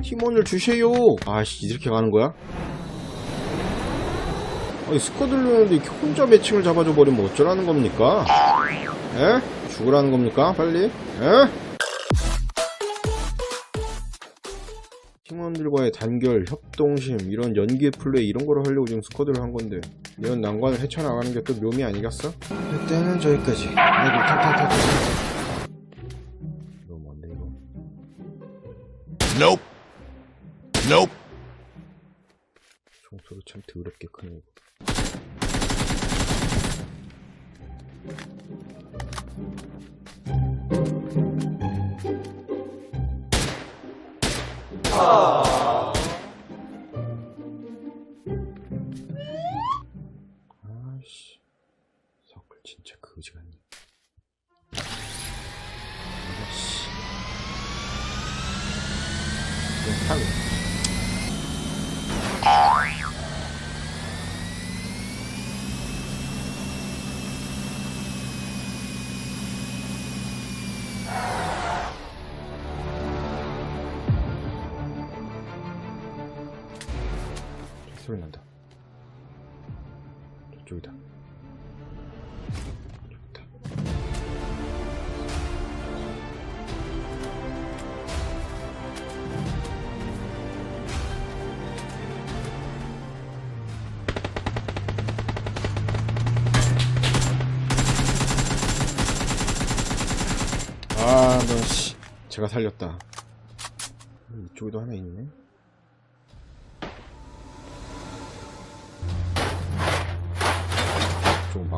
팀원을 주세요. 아씨 이렇게 가는 거야? 아니 스쿼드를 넣는데 이렇게 혼자 매칭을 잡아줘 버리면 어쩌라는 겁니까? 에? 죽으라는 겁니까? 빨리? 에? 팀원들과의 단결, 협동심, 이런 연기의 플레이 이런 거를 하려고 지금 스쿼드를 한 건데 이런 난관을 헤쳐나가는 게 또 묘미 아니겠어? 이때는 저기까지 아이고 탁탁탁탁 이거 뭔데 이거 Nope. Nope. 총소리 참 더럽게 크네 이거. 아씨. 서클 진짜 거지 같네. 아씨. 그냥 타고 소리 난다. 저쪽이다. 아, 너, 씨. 제가 살렸다. 이쪽에도 하나 있네.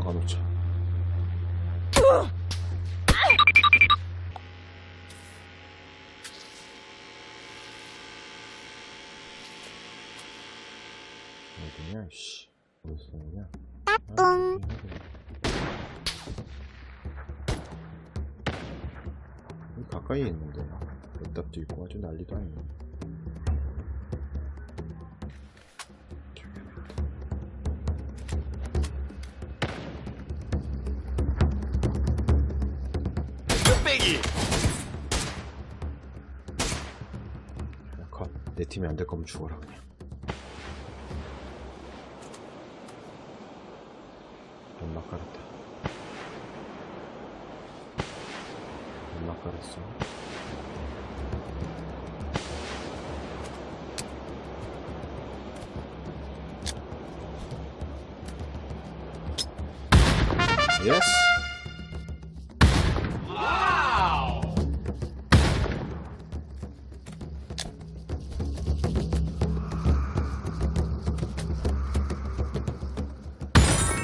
막아놓자. 어디냐, 씨. 어디서 냐 따뚱. 여기 가까이에 있는데. 몇 있고 아주 난리도 아니네. 컷. 내 팀이 안 될 거면 죽어라 그냥. 연막 깔았다. 연막 깔았어. 예스.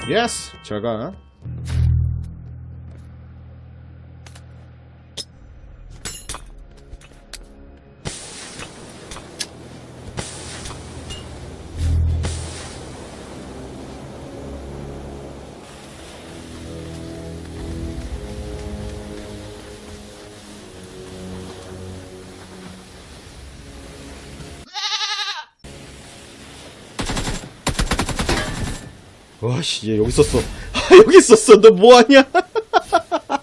예스. 제 와씨 얘 여기 있었어. 여기 있었어. 너 뭐하냐?